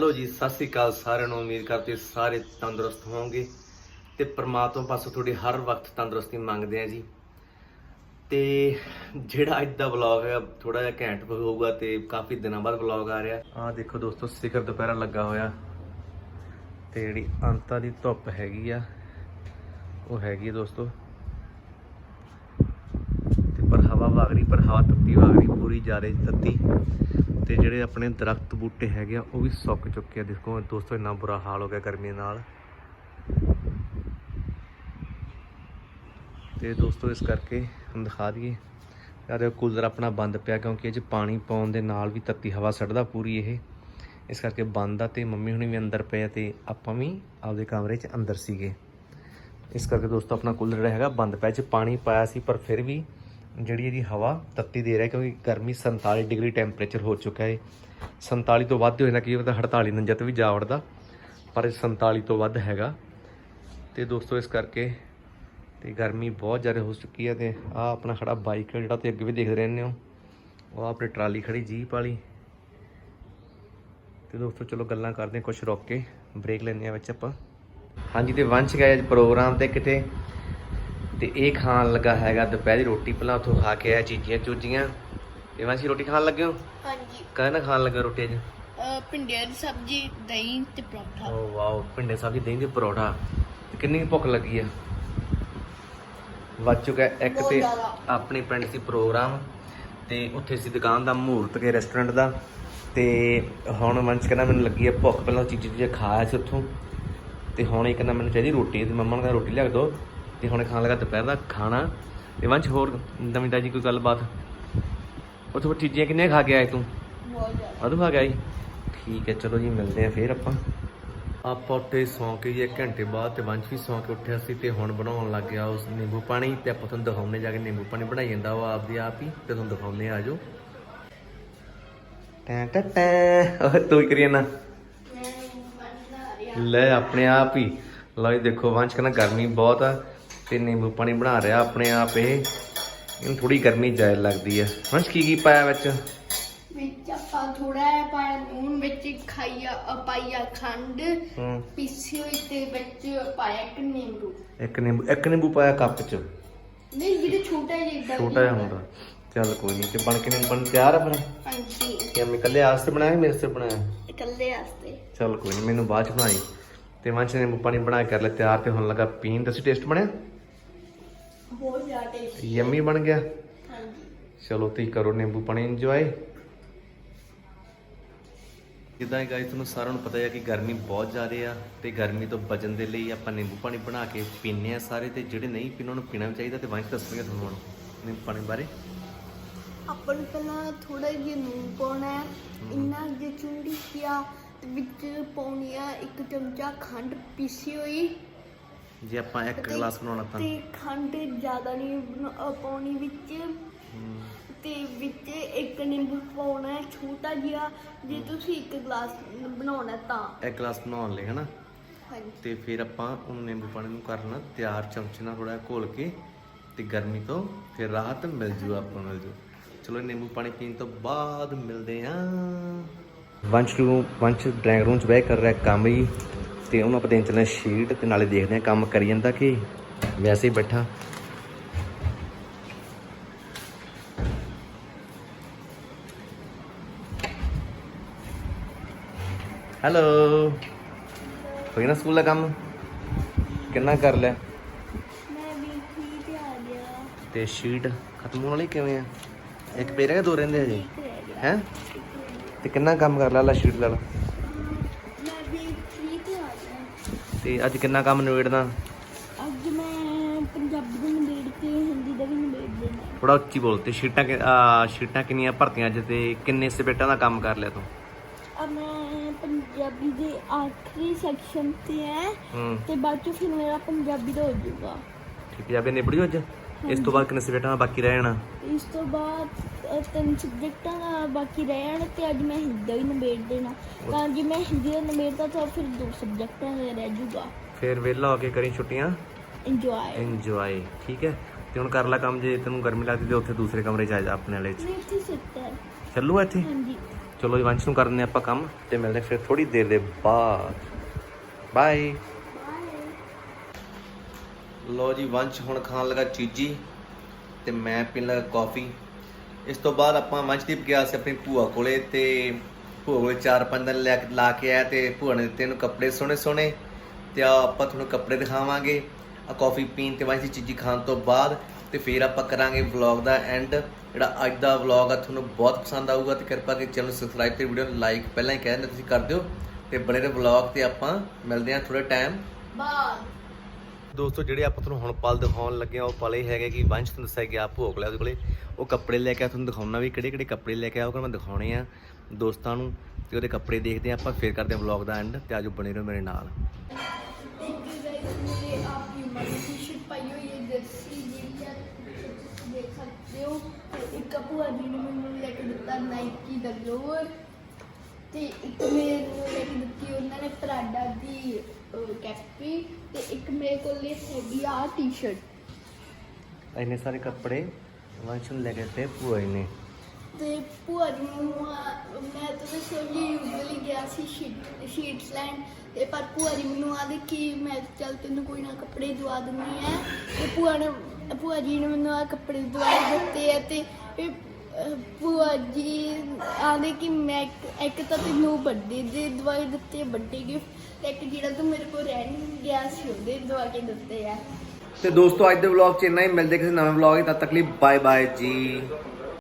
Hello ਜੀ, ਸਤਿ ਸ੍ਰੀ ਅਕਾਲ ਸਾਰਿਆਂ ਨੂੰ, ਉਮੀਦ ਕਰਦੇ ਸਾਰੇ ਤੰਦਰੁਸਤ ਹੋਵੋਗੇ। ਤੇ ਪ੍ਰਮਾਤਮਾ ਪਾਸੋਂ ਤੁਹਾਡੀ ਹਰ ਵਕਤ ਤੰਦਰੁਸਤੀ ਮੰਗਦੇ ਆ ਜੀ। ਤੇ ਜਿਹੜਾ ਅੱਜ ਦਾ ਵਲੌਗ ਹੈ ਥੋੜਾ ਜਿਹਾ ਘੈਂਟ ਹੋਊਗਾ ਤੇ ਕਾਫੀ ਦਿਨਾਂ ਬਾਅਦ ਵਲੌਗ ਆ ਰਿਹਾ। ਆਹ ਦੇਖੋ ਦੋਸਤੋ, ਸਿਖਰ ਦੁਪਹਿਰਾ ਲੱਗਾ ਹੋਇਆ। ਤੇ ਜਿਹੜੀ ਅੰਤਾਂ ਦੀ ਧੁੱਪ ਹੈਗੀ ਆ, ਉਹ ਹੈਗੀ ਆ ਦੋਸਤੋ। ਤੇ ਪਰ ਹਵਾ ਵਗ ਰਹੀ ਪਰ ਹਵਾ ਤੱਤੀ ਵਗ ਰਹੀ ਪੂਰੀ ਜ਼ਿਆਦਾ ਤੱਤੀ। ਤੇ ਜਿਹੜੇ ਆਪਣੇ ਦਰਖਤ ਬੂਟੇ ਹੈਗੇ ਆ, ਉਹ ਵੀ ਸੁੱਕ ਚੁੱਕੇ ਆ। ਦੇਖੋ, ਦੋਸਤੋ, ਇੰਨਾ ਬੁਰਾ ਹਾਲ ਹੋ ਗਿਆ ਗਰਮੀ ਨਾਲ। ਤੇ ਦੋਸਤੋ, ਇਸ ਕਰਕੇ ਹੁਣ ਦਿਖਾ ਦਈਏ। ਯਾਰ ਇਹ ਕੂਲਰ ਆਪਣਾ ਬੰਦ ਪਿਆ, ਕਿਉਂਕਿ ਇਹ 'ਚ ਪਾਣੀ ਪਾਉਣ ਦੇ ਨਾਲ ਵੀ ਤੱਤੀ ਹਵਾ ਸੜਦਾ ਪੂਰੀ ਇਹ। ਇਸ ਕਰਕੇ ਬੰਦ ਆ ਤੇ ਮੰਮੀ ਹੁਣੀ ਵੀ ਅੰਦਰ ਪਏ ਆ ਤੇ ਆਪਾਂ ਵੀ ਆਪਦੇ ਕਮਰੇ 'ਚ ਅੰਦਰ ਸੀਗੇ। ਇਸ ਕਰਕੇ ਦੋਸਤੋ, ਆਪਣਾ ਕੂਲਰ ਜਿਹੜਾ ਹੈਗਾ ਬੰਦ ਪਿਆ ਇਹ 'ਚ ਪਾਣੀ ਪਾਇਆ ਸੀ, ਪਰ ਫਿਰ ਵੀ ਜਿਹੜੀ ਇਹਦੀ ਹਵਾ ਤੱਤੀ ਦੇ ਰਿਹਾ ਕਿਉਂਕਿ ਗਰਮੀ 47 ਡਿਗਰੀ ਟੈਂਪਰੇਚਰ ਹੋ ਚੁੱਕਾ ਹੈ। 47 ਤੋਂ ਵੱਧ ਹੋ ਜਾਂਦਾ ਕੀ ਪਤਾ 48 49 ਵੀ ਜਾ ਵੜਦਾ, ਪਰ ਇਹ 47 ਤੋਂ ਵੱਧ ਹੈਗਾ। ਤੇ ਦੋਸਤੋ, ਇਸ ਕਰਕੇ ਤੇ ਗਰਮੀ ਬਹੁਤ ਜ਼ਿਆਦਾ ਹੋ ਚੁੱਕੀ ਹੈ ਤੇ ਆ ਆਪਣਾ ਖੜਾ ਬਾਈਕ ਜਿਹੜਾ ਤੁਸੀਂ ਅੱਗੇ ਵੀ ਦੇਖਦੇ ਰਹਿੰਦੇ ਹੋ, ਉਹ ਆਪਣੀ ਟਰਾਲੀ ਖੜੀ ਜੀਪ ਵਾਲੀ। ਤੇ ਦੋਸਤੋ, ਚਲੋ ਗੱਲਾਂ ਕਰਦੇ ਹਾਂ ਕੁਝ ਰੋਕ ਕੇ ਬ੍ਰੇਕ ਲੈਂਦੇ ਆ ਵਿੱਚ ਆਪਾਂ। ਹਾਂਜੀ, ਤੇ ਵੰਸ਼ ਗਏ ਅੱਜ ਪ੍ਰੋਗਰਾਮ ਤੇ ਕਿਤੇ? ਤੇ ਇਹ ਖਾਣ ਲੱਗਾ ਹੈਗਾ ਦੁਪਹਿਰੀ ਰੋਟੀ ਪਹਿਲਾਂ ਉੱਥੋਂ ਖਾ ਕੇ ਆਇਆ ਚੀਜ਼ੀਆਂ ਚੂਜੀਆਂ। ਤੇ ਵੰਸ਼ੀ ਰੋਟੀ ਖਾਣ ਲੱਗੇ ਹੋ? ਹਾਂਜੀ। ਕਹਿੰਦਾ ਖਾਣ ਲੱਗਾ ਰੋਟੀ ਅੱਜ? ਭਿੰਡੀਆਂ ਦੀ ਸਬਜ਼ੀ ਦਹੀਂ ਤੇ ਪਰੌਂਠਾ। ਓ ਵਾਓ ਪਿੰਡੇ ਸਾਹਿਬ ਦੀ ਦਹੀਂ ਦੇ ਪਰੌਠਾ। ਤੇ ਕਿੰਨੀ ਭੁੱਖ ਲੱਗੀ ਆ? ਵੱਜ ਚੁੱਕਾ ਇੱਕ ਤੇ। ਆਪਣੇ ਪਿੰਡ ਸੀ ਪ੍ਰੋਗਰਾਮ ਤੇ ਉੱਥੇ ਸੀ ਦੁਕਾਨ ਦਾ ਮਹੂਰਤ ਕੇ ਰੈਸਟੋਰੈਂਟ ਦਾ। ਤੇ ਹੁਣ ਮੰਚ ਕਹਿੰਦਾ ਮੈਨੂੰ ਲੱਗੀ ਆ ਭੁੱਖ ਪਹਿਲਾਂ ਚੀਜ਼ ਚੀਜ਼ ਖਾਇਆ ਸੀ ਉੱਥੋਂ। ਤੇ ਹੁਣ ਇਹ ਕਹਿੰਦਾ ਮੈਨੂੰ ਚਾਹੀਦੀ ਰੋਟੀ ਤੇ ਮੰਮਾ ਨੇ ਕਹਿੰਦਾ ਰੋਟੀ ਲਿਆ ਕੇ ਦਿਓ ਤੇ ਹੁਣ ਖਾਣ ਲੱਗਾ ਦੁਪਹਿਰ ਦਾ ਖਾਣਾ ਤੇ ਵੰਸ਼ ਹੋਰ ਨਵੀਂ ਤਾਜੀ ਕੋਈ ਗੱਲਬਾਤ? ਉੱਥੋਂ ਚੀਜ਼ਾਂ ਕਿੰਨੀਆਂ ਖਾ ਕੇ ਆਏ ਤੂੰ? ਬਹੁਤ ਜ਼ਿਆਦਾ। ਅਦੂ ਆ ਗਿਆ ਜੀ ਠੀਕ ਹੈ ਚਲੋ ਜੀ ਮਿਲਦੇ ਆ ਫੇਰ ਆਪਾਂ। ਆਪਾਂ ਉੱਠੇ ਸੌਂ ਕੇ ਜੀ 1 ਘੰਟੇ ਬਾਅਦ ਤੇ ਵੰਸ਼ ਵੀ ਸੌਂ ਕੇ ਉੱਠਿਆ ਸੀ ਤੇ ਹੁਣ ਬਣਾਉਣ ਲੱਗ ਗਿਆ ਉਸ ਨਿੰਬੂ ਪਾਣੀ ਤੇ ਆਪਾਂ ਤੁਹਾਨੂੰ ਦਿਖਾਉਣੇ ਜਾ ਕੇ ਨਿੰਬੂ ਪਾਣੀ ਬਣਾਈ ਜਾਂਦਾ ਉਹ ਆਪਦੀ ਆਪ ਹੀ ਤੇ ਤੁਹਾਨੂੰ ਦਿਖਾਉਣੇ ਆ ਜਾਓ ਟੈਂ ਟੈਂ ਟੈਂ। ਉਹ ਤੂੰ ਹੀ ਕਰੀ ਨਾ ਲੈ ਆਪਣੇ ਆਪ ਹੀ। ਲਓ ਜੀ ਦੇਖੋ ਵੰਸ਼ ਕਹਿੰਦਾ ਗਰਮੀ ਬਹੁਤ ਆ। ਤੇ ਨਿੰਬੂ ਪਾਣੀ ਬਣਾ ਰਿਹਾ ਆਪਣੇ ਆਪ ਇਹ। ਇਹਨੂੰ ਥੋੜੀ ਗਰਮੀ ਜ਼ਿਆਦਾ ਲੱਗਦੀ ਆ। ਵੰਸ਼ ਕੀ ਕੀ ਪਾਇਆ ਵਿੱਚ? ਵਿੱਚ ਆਪਾਂ ਥੋੜਾ ਜਿਹਾ ਪਾਇਆ ਨੂਨ ਵਿੱਚ ਖਾਈਆ ਪਾਈਆ ਖੰਡ। ਹੂੰ। ਪੀਸੀ ਹੋਈ ਤੇ ਵਿੱਚ ਪਾਇਆ ਇੱਕ ਨਿੰਬੂ। ਇੱਕ ਨਿੰਬੂ ਇੱਕ ਨਿੰਬੂ ਪਾਇਆ ਕੱਪ ਚ? ਨਹੀਂ ਵੀਰੇ ਛੋਟਾ ਜਿਹਾ ਇਦਾਂ ਛੋਟਾ ਜਿਹਾ ਹੁੰਦਾ। ਚੱਲ ਕੋਈ ਨਹੀਂ ਤੇ ਬਣ ਕੇ ਨਿੰਬੂ ਪਾਣੀ ਤਿਆਰ ਆ ਫਿਰ? ਹਾਂਜੀ। ਕਿ ਮੈਂ ਇਕੱਲੇ ਆਸਤੇ ਬਣਾਇਆ ਮੇਰੇ ਸੇ ਬਣਾਇਆ? ਇਕੱਲੇ ਵਾਸਤੇ। ਚੱਲ ਕੋਈ ਨਹੀਂ ਮੈਨੂੰ ਬਾਅਦ ਚ ਬਣਾਈ। ਤੇ ਨੇ ਨਿੰਬੂ ਪਾਣੀ ਬਣਾ ਕੇ ਕਰ ਲਿਆ ਤਿਆਰ ਤੇ ਹੁਣ ਲੱਗਾ ਪੀਣ। ਦੱਸੀ ਟੇਸਟ ਬਣਿਆ? ਬਹੁਤ ਜ਼ਿਆਦਾ ਟੇਸਟੀ ਯੰਮੀ ਬਣ ਗਿਆ। ਹਾਂਜੀ। ਚਲੋ ਤੁਸੀਂ ਕਰੋ ਨਿੰਬੂ ਪਾਣੀ ਇੰਜੋਏ ਜਿੱਦਾਂ ਗਾਇਸ ਤੁਹਾਨੂੰ ਸਾਰਿਆਂ ਨੂੰ ਪਤਾ ਹੈ ਕਿ ਗਰਮੀ ਬਹੁਤ ਜ਼ਿਆਦਾ ਆ ਤੇ ਗਰਮੀ ਤੋਂ ਬਚਣ ਦੇ ਲਈ ਆਪਾਂ ਨਿੰਬੂ ਪਾਣੀ ਬਣਾ ਕੇ ਪੀਂਦੇ ਆ ਸਾਰੇ ਤੇ ਜਿਹੜੇ ਨਹੀਂ ਪੀਣ ਉਹਨੂੰ ਪੀਣਾ ਵੀ ਚਾਹੀਦਾ ਤੇ ਵੰਸ਼ ਦੱਸਣਗੇ ਤੁਹਾਨੂੰ ਹੁਣ ਨਿੰਬੂ ਪਾਣੀ ਬਾਰੇ। ਆਪਾਂ ਨੂੰ ਪਹਿਲਾਂ ਥੋੜਾ ਜਿਹਾ ਨੂਨ ਪਾਉਣਾ ਹੈ। ਇੰਨਾ ਜਿਹਾ ਚੁੰਡੀ ਪਿਆ ਤੇ ਵਿੱਚ ਪਾਉਣੀ ਆ ਇੱਕ ਚਮਚਾ ਖੰਡ ਪੀਸੀ ਹੋਈ। ਜੇ ਆਪਾਂ ਇੱਕ ਤੇ- ਗਲਾਸ ਬਣਾਉਣਾ ਤਾਂ। ਤੇ ਖੰਡ ਜ਼ਿਆਦਾ ਨਹੀਂ ਬਣਾ- ਪਾਉਣੀ ਵਿੱਚ। ਹਮ, ਤੇ ਵਿੱਚ ਇੱਕ ਨਿੰਬੂ ਪਾਉਣਾ ਹੈ ਛੋਟਾ ਜਿਹਾ। ਜੇ ਤੁਸੀਂ ਇੱਕ ਗਲਾਸ ਬਣਾਉਣਾ ਤਾਂ। ਇੱਕ ਗਲਾਸ ਬਣਾਉਣ ਲਈ ਹਨਾ? ਹਾਂਜੀ। ਤੇ ਫਿਰ ਆਪਾਂ ਉਹਨੂੰ ਨਿੰਬੂ ਪਾਣੀ ਨੂੰ ਕਰਨਾ ਤਿਆਰ ਚਮਚੇ ਨਾਲ ਥੋੜਾ ਘੋਲ ਕੇ ਤੇ ਗਰਮੀ ਤੋਂ ਫਿਰ ਰਾਹਤ ਮਿਲ ਜੂ ਆਪਾਂ ਨੂੰ ਮਿਲ ਜੂ। ਚਲੋ ਨਿੰਬੂ ਪਾਣੀ ਪੀਣ ਤੋਂ ਬਾਅਦ ਮਿਲਦੇ ਆਂ ਵੰਸ਼ ਨੂੰ ਵੰਸ਼ ਡਰਾਇੰਗ ਰੂਮ ਚ ਬਹਿ ਕਰ ਰਿਹਾ ਕੰਮ ਜੀ ਤੇ ਉਹਨੂੰ ਆਪਾਂ ਦੇਣ ਚੱਲੇ ਸ਼ੀਟ ਤੇ ਨਾਲੇ ਦੇਖਦੇ ਆ ਕੰਮ ਕਰੀ ਜਾਂਦਾ ਕਿ ਵੈਸੇ ਹੀ ਬੈਠਾ। ਹੈਲੋ ਹੋਈ ਨਾ ਸਕੂਲ ਦਾ ਕੰਮ? ਕਿੰਨਾ ਕਰ ਲਿਆ? ਮੈਂ ਵੀ ਠੀਕ ਆ ਗਿਆ। ਤੇ ਸ਼ੀਟ ਖਤਮ ਹੋਣ ਵਾਲੀ ਕਿਵੇਂ ਆ? ਇੱਕ ਗਿਆ ਦੋ ਰਹਿੰਦੇ ਹਜੇ? ਰਹਿ ਗਿਆ। ਹੈ? ਤੇ ਕਿੰਨਾ ਕੰਮ ਕਰ ਲਾ ਲਾ ਸ਼ੀਟ ਲਾ ਲਾ? ਤੇ ਅੱਜ ਕਿੰਨਾ ਕੰਮ ਨਿਬੇੜਨਾ? ਅੱਜ ਮੈਂ ਪੰਜਾਬੀ ਦੇ ਨਿਬੇੜ ਕੇ ਹਿੰਦੀ ਦਾ ਵੀ ਨਿਬੇੜ ਦੇਣਾ ਥੋੜਾ ਉੱਚੀ ਬੋਲ ਤੇ ਸ਼ੀਟਾਂ ਕਿ- ਆ, ਸ਼ੀਟਾਂ ਕਿੰਨੀਆਂ ਭਰਤੀਆਂ ਅੱਜ ਤੇ ਕਿੰਨੇ ਸਬਜੈਕਟਾਂ ਦਾ ਕੰਮ ਕਰ ਲਿਆ ਤੂੰ? ਆ ਮੈਂ ਪੰਜਾਬੀ ਦੇ ਆਖਰੀ ਸੈਕਸ਼ਨ ਤੇ ਹੈ। ਤੇ ਬਾਅਦ ਚ ਫਿਰ ਮੇਰਾ ਪੰਜਾਬੀ ਦਾ ਹੋ ਜਾਊਗਾ। ਠੀਕ ਹੈ ਪੰਜਾਬੀ ਨਿਬੜੀ ਅੱਜ? ਇਸ ਤੋਂ ਬਾਅਦ ਕਿੰਨੇ ਸਬਜੈਕਟਾਂ ਦਾ ਬਾਕੀ ਰਹਿ ਜਾਣਾ? ਇਸ ਤੋਂ ਬਾਅਦ ਤਿੰਨ ਸਬਜੈਕਟਾਂ ਦਾ ਬਾਕੀ ਰਹਿ ਜਾਣ ਤੇ ਅੱਜ ਮੈਂ ਹਿੰਦੀ ਦਾ ਵੀ ਨਿਬੇੜ ਦੇਣਾ। ਤਾਂ ਜੇ ਮੈਂ ਹਿੰਦੀ ਦਾ ਨਿਬੇੜਦਾ ਤਾਂ ਫਿਰ ਦੋ ਸਬਜੈਕਟਾਂ ਦਾ ਰਹਿ ਜਾਊਗਾ। ਫਿਰ ਵਿਹਲਾ ਹੋ ਕੇ ਕਰੀ ਛੁੱਟੀਆਂ? ਇੰਜੋਏ ਇੰਜੋਏ ਠੀਕ ਹੈ। ਤੇ ਹੁਣ ਕਰ ਲੈ ਕੰਮ ਜੇ ਤੈਨੂੰ ਗਰਮੀ ਲੱਗਦੀ ਤੇ ਉੱਥੇ ਦੂਸਰੇ ਕਮਰੇ ਚ ਆ ਜਾ ਆਪਣੇ ਵਾਲੇ ਚ। ਨਹੀਂ ਇੱਥੇ ਸਿੱਟਰ ਚੱਲੂ ਇੱਥੇ? ਹਾਂਜੀ। ਚਲੋ ਜੀ ਵੰਸ਼ ਨੂੰ ਕਰਦੇ ਆਪਾਂ ਕੰਮ ਤੇ ਮਿਲਦੇ ਫਿਰ ਥੋੜੀ ਦੇਰ ਦੇ ਬਾਅਦ। ਬਾਏ ਲੋ ਜੀ ਵੰਸ਼ ਹੁਣ ਖਾਣ ਲੱਗਾ ਚੀਜੀ ਤੇ ਮੈਂ ਪੀਣ ਲੱਗਾ ਕਾਫੀ ਇਸ ਤੋਂ ਬਾਅਦ ਆਪਾਂ ਵੰਸ਼ਦੀਪ ਗਿਆ ਸੀ ਆਪਣੀ ਭੂਆ ਕੋਲੇ ਤੇ ਭੂਆ ਕੋਲੇ 4-5 ਦਿਨ ਲੈ ਕੇ ਲਾ ਕੇ ਆਇਆ ਤੇ ਭੂਆ ਨੇ ਦਿੱਤੇ ਨੂੰ ਕੱਪੜੇ ਸੋਹਣੇ ਸੋਹਣੇ ਤੇ ਆਪਾਂ ਤੁਹਾਨੂੰ ਕੱਪੜੇ ਦਿਖਾਵਾਂਗੇ। ਆ ਕਾਫੀ ਪੀਣ ਤੇ ਵੰਸ਼ ਦੀ ਚੀਜੀ ਖਾਣ ਤੋਂ ਬਾਅਦ ਤੇ ਫਿਰ ਆਪਾਂ ਕਰਾਂਗੇ ਵਲੌਗ ਦਾ ਐਂਡ ਜਿਹੜਾ ਅੱਜ ਦਾ ਵਲੌਗ ਆ, ਤੁਹਾਨੂੰ ਬਹੁਤ ਪਸੰਦ ਆਊਗਾ ਤੇ ਕਿਰਪਾ ਕਰਕੇ ਚੈਨਲ ਸਬਸਕ੍ਰਾਈਬ ਤੇ ਵੀਡੀਓ ਨੂੰ ਲਾਈਕ ਪਹਿਲਾਂ ਹੀ ਕਹਿ ਦਿੰਦੇ ਤੁਸੀਂ ਕਰ ਦਿਓ। ਤੇ ਬਣੇ ਰਹੋ ਵਲੌਗ ਤੇ ਆਪਾਂ ਮਿਲਦੇ ਹਾਂ ਥੋੜੇ ਟਾਈਮ ਬਾਅਦ ਦੋਸਤੋ, ਜਿਹੜੇ ਆਪਾਂ ਤੁਹਾਨੂੰ ਹੁਣ ਪਲ ਦਿਖਾਉਣ ਲੱਗੇ ਆ, ਉਹ ਪਲ ਇਹ ਹੈਗੇ ਕਿ ਵੰਸ਼ ਤੁਹਾਨੂੰ ਦੱਸਿਆ ਗਿਆ ਭੋਗ ਲਿਆ ਉਹਦੇ ਕੋਲੇ। ਉਹ ਕੱਪੜੇ ਲੈ ਕੇ ਆ, ਤੁਹਾਨੂੰ ਦਿਖਾਉਣਾ ਵੀ ਕਿਹੜੇ ਕਿਹੜੇ ਕੱਪੜੇ ਲੈ ਕੇ ਆਇਆ ਉਹ ਮੈਂ ਦਿਖਾਉਣੇ ਆ ਦੋਸਤਾਂ ਨੂੰ ਤੇ ਉਹਦੇ ਕੱਪੜੇ ਦੇਖਦੇ ਆ, ਆਪਾਂ ਫੇਰ ਕਰਦੇ ਆ ਵਲੌਗ ਦਾ ਐਂਡ ਤੇ ਆਜੋ ਬਣੇ ਰਹੋ ਮੇਰੇ ਨਾਲ। ਦੇਖ ਸਕਦੇ ਹੋ, ਇੱਕ ਭੂਆ ਜੀ ਨੇ ਮੈਨੂੰ ਲੈ ਕੇ ਦਿੱਤਾ ਨਾਈਕੀ ਦਾ ਲੋਅਰ ਤੇ ਇੱਕ ਮੈਨੂੰ ਲੈ ਕੇ ਦਿੱਤੀ ਉਹਨਾਂ ਨੇ ਪ੍ਰਾਡਾ ਦੀ ਕੈਪੀ ਤੇ ਇੱਕ ਮੇਰੇ ਕੋਲ ਇਹ ਹੈਗੀ ਆ ਟੀ-ਸ਼ਰਟ ਇੰਨੇ ਸਾਰੇ ਕੱਪੜੇ ਵੰਸ਼ ਨੂੰ ਲੈ ਕੇ ਤੇ ਭੂਆ ਜੀ ਨੇ। ਤੇ ਭੂਆ ਜੀ ਨੂੰ ਆ- ਮੈਂ ਤਾਂ ਕਿ ਯੂਜ਼ਲੀ ਗਿਆ ਸੀ ਸ਼ੀਟ ਸ਼ੀਟਸ ਲੈਣ। ਤੇ ਪਰ ਭੂਆ ਜੀ ਮੈਨੂੰ ਆਦੇ ਕਿ ਮੈਂ ਚੱਲ ਤੈਨੂੰ ਕੋਈ ਨਾ ਕੱਪੜੇ ਦਵਾ ਦਿੰਦੀ ਐ ਤੇ ਭੂਆ ਨੇ ਭੂਆ ਜੀ ਨੇ ਮੈਨੂੰ ਆ ਕੱਪੜੇ ਦਵਾ ਦਿੱਤੇ ਆ ਤੇ ਇਹ, ਭੂਆ ਜੀ ਆਦੇ ਕਿ ਮੈਂ ਇੱਕ- ਇੱਕ ਤਾਂ ਤੈਨੂੰ ਵੱਡੀ ਦੀ ਦਵਾਈ ਦਿੱਤੀ ਵੱਡੀ ਗਿਫਟ ਇੱਕ ਜਿਹੜਾ ਤੂੰ ਮੇਰੇ ਕੋਲ ਰਹਿਣ ਗਿਆ ਸੀ ਉਹਦੇ ਦਵਾ ਕੇ ਦਿੱਤੇ ਆ। ਤੇ ਦੋਸਤੋ, ਅੱਜ ਦੇ ਵਲੌਗ 'ਚ ਇੰਨਾ ਹੀ। ਮਿਲਦੇ ਕਿਸੇ ਨਵੇਂ ਵਲੌਗ ਤਦ ਤੱਕ ਲਈ ਬਾਏ ਬਾਏ ਜੀ।